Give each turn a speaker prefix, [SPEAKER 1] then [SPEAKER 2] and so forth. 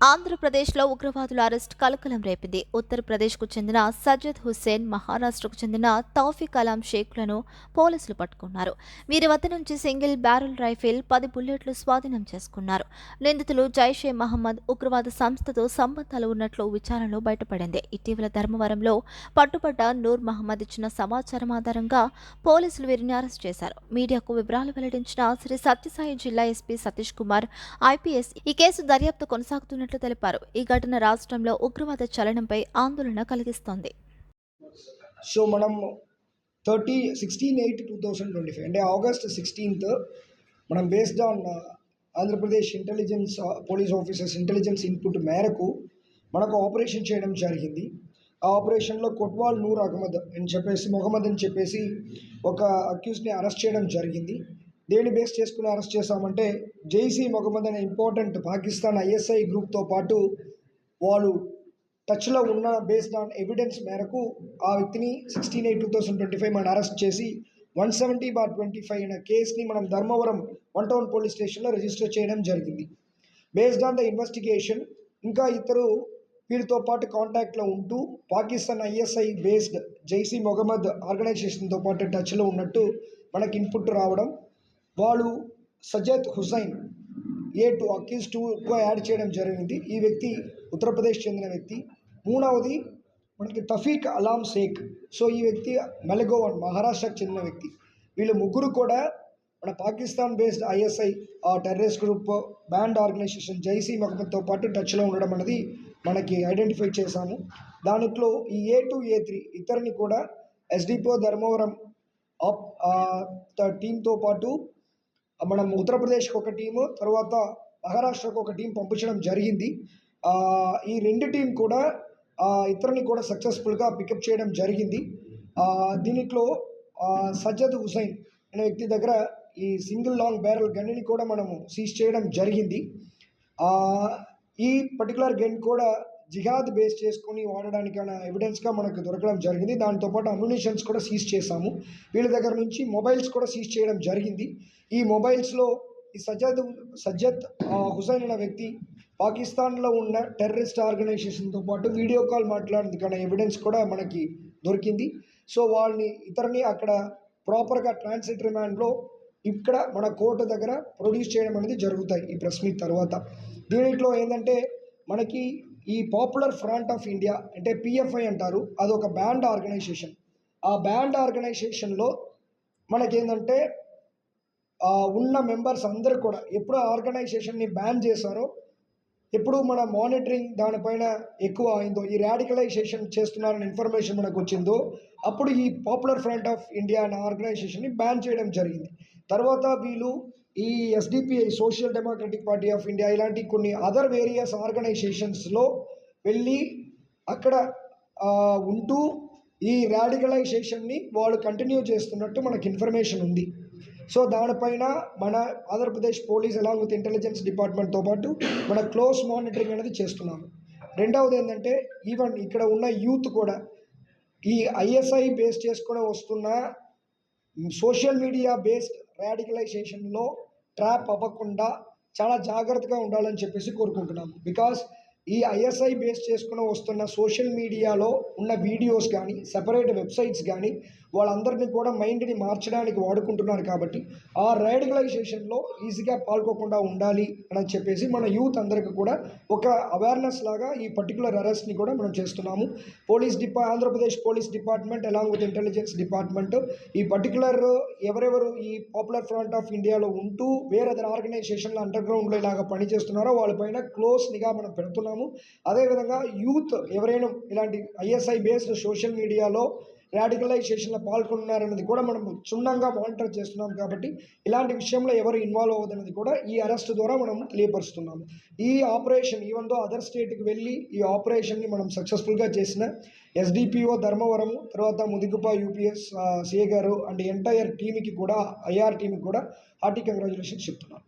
[SPEAKER 1] ఆంధ్రప్రదేశ్లో ఉగ్రవాదుల అరెస్ట్ కలకలం రేపింది. ఉత్తరప్రదేశ్కు చెందిన సజ్జద్ హుస్సేన్ మహారాష్ట్రకు చెందిన తౌఫిక్ అలాం షేక్లను పోలీసులు పట్టుకున్నారు. వీరి వద్ద నుంచి సింగిల్ బ్యారెల్ రైఫిల్ పది బుల్లెట్లు స్వాధీనం చేసుకున్నారు. నిందితులు జైషే మహమ్మద్ ఉగ్రవాద సంస్థతో సంబంధాలు ఉన్నట్లు విచారణలో బయటపడింది. ఇటీవల ధర్మవరంలో పట్టుబడ్డ నూర్ మహమ్మద్ ఇచ్చిన సమాచారం ఆధారంగా పోలీసులు వీరిని అరెస్ట్ చేశారు. మీడియాకు వివరాలు వెల్లడించిన శ్రీ సత్యసాయి జిల్లా ఎస్పీ సతీష్ కుమార్ ఐపీఎస్ ఈ కేసు దర్యాప్తు చేస్తున్నట్లు తెలిపారు. ఈ ఘటన రాష్ట్రంలో ఉగ్రవాద చలనంపై ఆందోళన కలిగిస్తోంది.
[SPEAKER 2] సో మనం thirty sixteen eight two thousand twenty five అంటే ఆగస్ట్ సిక్స్టీన్త్ మనం based on Andhra Pradesh intelligence police officers intelligence input మేరకు మనకు ఆపరేషన్ చేయడం జరిగింది. ఆ ఆపరేషన్లో కొట్వాల్ నూర్ అహ్మద్ అని చెప్పేసి మొహమ్మద్ అని చెప్పేసి ఒక అక్యూస్ని అరెస్ట్ చేయడం జరిగింది. దేని బేస్ చేసుకుని అరెస్ట్ చేశామంటే జైసీ మొహమ్మద్ అనే ఇంపార్టెంట్ పాకిస్తాన్ ఐఎస్ఐ గ్రూప్తో పాటు వాళ్ళు టచ్లో ఉన్న బేస్డ్ ఆన్ ఎవిడెన్స్ మేరకు ఆ వ్యక్తిని sixteen eight two thousand twenty five మనం అరెస్ట్ చేసి one seventy bar twenty five అనే కేసుని మనం ధర్మవరం వన్ టౌన్ పోలీస్ స్టేషన్లో రిజిస్టర్ చేయడం జరిగింది. బేస్డ్ ఆన్ ద ఇన్వెస్టిగేషన్ ఇంకా ఇతరు వీరితో పాటు కాంటాక్ట్లో ఉంటూ పాకిస్తాన్ ఐఎస్ఐ బేస్డ్ జైసీ మొహమ్మద్ ఆర్గనైజేషన్తో పాటు టచ్లో ఉన్నట్టు మనకి ఇన్పుట్ రావడం వాళ్ళు Sajad Hussain A two accused ఎక్కువ యాడ్ చేయడం జరిగింది. ఈ వ్యక్తి ఉత్తరప్రదేశ్ చెందిన వ్యక్తి. మూడవది మనకి తఫీక్ అలాం షేక్. సో ఈ వ్యక్తి మెలగోవన్ మహారాష్ట్రకు చెందిన వ్యక్తి. వీళ్ళు ముగ్గురు కూడా మన పాకిస్తాన్ బేస్డ్ ఐఎస్ఐ ఆ terrorist group band organisation Jaishe మహమ్మద్తో పాటు టచ్లో ఉండడం అనేది మనకి ఐడెంటిఫై చేశాము. దాంట్లో ఈ ఏ టూ ఏ త్రీ ఇద్దరిని కూడా ఎస్డిపో ధర్మవరం ఆప్ టీంతో పాటు మనం ఉత్తరప్రదేశ్కి ఒక టీము తర్వాత మహారాష్ట్రకు ఒక టీం పంపించడం జరిగింది. ఈ రెండు టీం కూడా ఇతరుని కూడా సక్సెస్ఫుల్గా పికప్ చేయడం జరిగింది. దీనిలో సజ్జద్ హుసైన్ అనే వ్యక్తి దగ్గర ఈ సింగిల్ లాంగ్ బ్యారల్ గన్ని కూడా మనము సీజ్ చేయడం జరిగింది. ఈ పర్టికులర్ గన్ కూడా జిహాద్ బేస్ చేసుకొని వాడడానికైన ఎవిడెన్స్గా మనకు దొరకడం జరిగింది. దాంతోపాటు అమ్యునిషన్స్ కూడా సీజ్ చేశాము. వీళ్ళ దగ్గర నుంచి మొబైల్స్ కూడా సీజ్ చేయడం జరిగింది. ఈ మొబైల్స్లో ఈ సజ్జద్ సజ్జద్ హుసైన్ అనే వ్యక్తి పాకిస్తాన్లో ఉన్న టెర్రరిస్ట్ ఆర్గనైజేషన్తో పాటు వీడియో కాల్ మాట్లాడేందుకు కానీ ఎవిడెన్స్ కూడా మనకి దొరికింది. సో వాళ్ళని ఇతరుని అక్కడ ప్రాపర్గా ట్రాన్సిట్ రిమాండ్లో ఇక్కడ మన కోర్టు దగ్గర ప్రొడ్యూస్ చేయడం అనేది జరుగుతాయి ఈ ప్రెస్ మీట్ తర్వాత. దీంట్లో ఏంటంటే మనకి ఈ పాపులర్ ఫ్రంట్ ఆఫ్ ఇండియా అంటే పిఎఫ్ఐ అంటారు. అదొక బ్యాండ్ ఆర్గనైజేషన్ ఆ బ్యాండ్ ఆర్గనైజేషన్లో మనకేంటంటే ఉన్న మెంబర్స్ అందరూ కూడా ఎప్పుడు ఆర్గనైజేషన్ని బ్యాన్ చేశారో ఎప్పుడు మన మానిటరింగ్ దానిపైన ఎక్కువ అయిందో ఈ రాడికలైజేషన్ చేస్తున్నారని ఇన్ఫర్మేషన్ మనకు వచ్చిందో అప్పుడు ఈ పాపులర్ ఫ్రంట్ ఆఫ్ ఇండియా అనే ఆర్గనైజేషన్ని బ్యాన్ చేయడం జరిగింది. తర్వాత వీళ్ళు ఈ SDPI social democratic party of India ఇలాంటి కొన్ని అదర్ వేరియస్ ఆర్గనైజేషన్స్లో వెళ్ళి అక్కడ ఉంటూ ఈ రాడికలైజేషన్ని వాళ్ళు కంటిన్యూ చేస్తున్నట్టు మనకు ఇన్ఫర్మేషన్ ఉంది. సో దానిపైన మన Andhra Pradesh police along with intelligence డిపార్ట్మెంట్తో పాటు మన క్లోజ్ మానిటరింగ్ అనేది చేస్తున్నాము. రెండవది ఏంటంటే ఈవెన్ ఇక్కడ ఉన్న యూత్ కూడా ఈ ఐఎస్ఐ బేస్ చేసుకుని వస్తున్న సోషల్ మీడియా బేస్డ్ రాడికలైజేషన్లో ట్రాప్ అవ్వకుండా చాలా జాగ్రత్తగా ఉండాలని చెప్పేసి కోరుకుంటున్నాము. బికాస్ ఈ ఐఎస్ఐ బేస్ చేసుకుని వస్తున్న సోషల్ మీడియాలో ఉన్న వీడియోస్ కానీ సెపరేట్ వెబ్సైట్స్ కానీ వాళ్ళందరినీ కూడా మైండ్ని మార్చడానికి వాడుకుంటున్నారు కాబట్టి ఆ రాడికలైజేషన్లో ఈజీగా పాల్గొకుండా ఉండాలి అని చెప్పేసి మన యూత్ అందరికీ కూడా ఒక అవేర్నెస్ లాగా ఈ పర్టికులర్ అరెస్ట్ని కూడా మనం చేస్తున్నాము. Police డిపా Andhra Pradesh police department along with intelligence department ఈ పర్టికులర్ ఎవరెవరు ఈ పాపులర్ ఫ్రంట్ ఆఫ్ ఇండియాలో ఉంటూ వేరే అదర్ ఆర్గనైజేషన్లో అండర్ గ్రౌండ్లో ఇలాగ పనిచేస్తున్నారో వాళ్ళపైన క్లోజ్ నిఘా మనం పెడుతున్నాము. అదేవిధంగా యూత్ ఎవరైనా ఇలాంటి ఐఎస్ఐ బేస్డ్ సోషల్ మీడియాలో రాడికలైజేషన్లో పాల్గొన్నారన్నది కూడా మనం క్షుణ్ణంగా మానిటర్ చేస్తున్నాం కాబట్టి ఇలాంటి విషయంలో ఎవరు ఇన్వాల్వ్ అవ్వదన్నది కూడా ఈ అరెస్ట్ ద్వారా మనం తెలియపరుస్తున్నాము. ఈ ఆపరేషన్ ఈవెన్ దో అదర్ స్టేట్కి వెళ్ళి ఈ ఆపరేషన్ని మనం సక్సెస్ఫుల్గా చేసిన ఎస్డిపిఓ ధర్మవరం తర్వాత ముదిగుప యూపీఎస్ సిఏ గారు అండ్ ఎంటైర్ టీమ్కి కూడా ఐఆర్ టీమ్కి కూడా హార్టీ కంగ్రాచులేషన్స్ చెప్తున్నాను